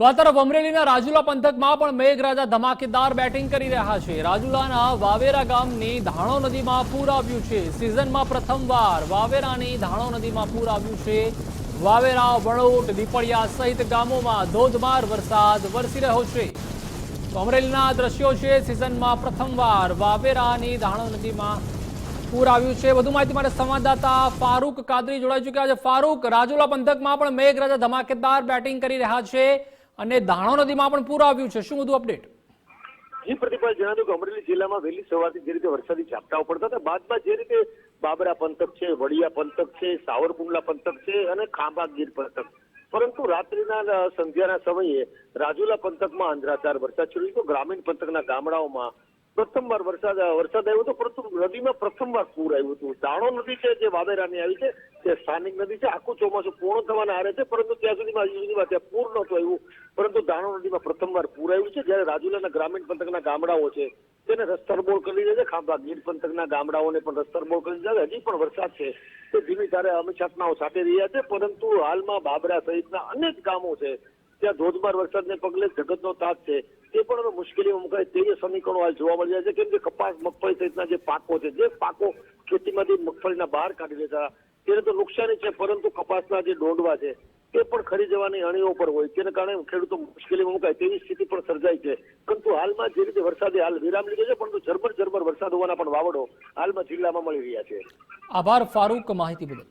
તો આ તરફ અમરેલીના રાજુલા પંથકમાં પણ મેઘરાજા ધમાકેદાર બેટિંગ કરી રહ્યા છે. રાજુલાના વાવેરા ગામની ધાણો નદીમાં પૂર આવ્યું છે. સિઝનમાં પ્રથમવાર વાવેરાની ધાણો નદીમાં પૂર આવ્યું છે. વાવેરા વણોટ દીપડિયા સહિત ગામોમાં ધોધમાર વરસાદ વરસી રહ્યો છે. તો અમરેલીના દ્રશ્યો છે. સિઝનમાં પ્રથમવાર વાવેરાની ધાણો નદીમાં પૂર આવ્યું છે. વધુ માહિતી માટે સંવાદદાતા ફારૂક કાદરી જોડાઈ ચુક્યા છે. ફારૂક, રાજુલા પંથકમાં પણ મેઘરાજા ધમાકેદાર બેટિંગ કરી રહ્યા છે. અને દાણો નદીમાં પણ પૂર આવ્યું છે. શું વધુ અપડેટ જી પ્રતિભાલ જણાવ્યું કે અમરેલી જિલ્લામાં વહેલી સવારથી જે રીતે વરસાદી ઝાપટાઓ પડતા હતા, બાદમાં જે રીતે બાબરા પંથક છે, વડિયા પંથક છે, સાવરકુંડલા પંથક છે અને ખાંભા ગીર પંથક. પરંતુ રાત્રિના સંધ્યાના સમયે રાજુલા પંથકમાં અંધરાધાર વરસાદ શરૂ થયો ગ્રામીણ પંથકના ગામડાઓમાં પ્રથમવાર વરસાદ વરસાદ આવ્યો હતો, પરંતુ નદીમાં પ્રથમવાર પૂર આવ્યું હતું. દાણો નદી છે, જે વાવેરાની આવી છે, તે નદી છે, આખું ચોમાસું પૂર્ણ થવાના આરે છે, પરંતુ ત્યાં સુધીમાં હજી સુધીમાં ત્યાં પૂર નહોતું આવ્યું. પરંતુ દાણો નદીમાં પ્રથમવાર પૂર આવ્યું છે, જ્યારે રાજુલાના ગ્રામીણ પંથકના ગામડાઓ છે, તેને રસ્તરબોળ કરી રહ્યા છે, ખાંભા ગીર પંથકના ગામડાઓને પણ રસ્તરબોળ કરી દીધા હજી પણ વરસાદ છે. તે ધીમી ધારે અમિછાટનાઓ સાથે રહ્યા છે, પરંતુ હાલમાં બાબરા સહિતના અનેક ગામો છે, ત્યાં ધોધમાર વરસાદને પગલે જગતનો તાજ છે. તે પણ હવે મુશ્કેલીમાં મુકાય. તેવી સમીકરણો હાલ જોવા મળી રહ્યા છે. કેમ કે કપાસ, મગફળી સહિતના જે પાકો છે, જે પાકો ખેતીમાંથી મગફળીના બહાર કાઢી લેતા તેને તો નુકસાની છે, પરંતુ કપાસના જે ડોંડવા છે તે પણ ખરી જવાની અણીઓ પર હોય. તેને કારણે ખેડૂતો મુશ્કેલીમાં મુકાય તેવી સ્થિતિ પણ સર્જાય છે. પરંતુ હાલમાં જે રીતે વરસાદે હાલ વિરામ લીધો છે, પરંતુ ઝરમર ઝરમર વરસાદ હોવાના પણ વાવડો હાલમાં જિલ્લામાં મળી રહ્યા છે. આભાર, ફારૂક માહિતી બદલ.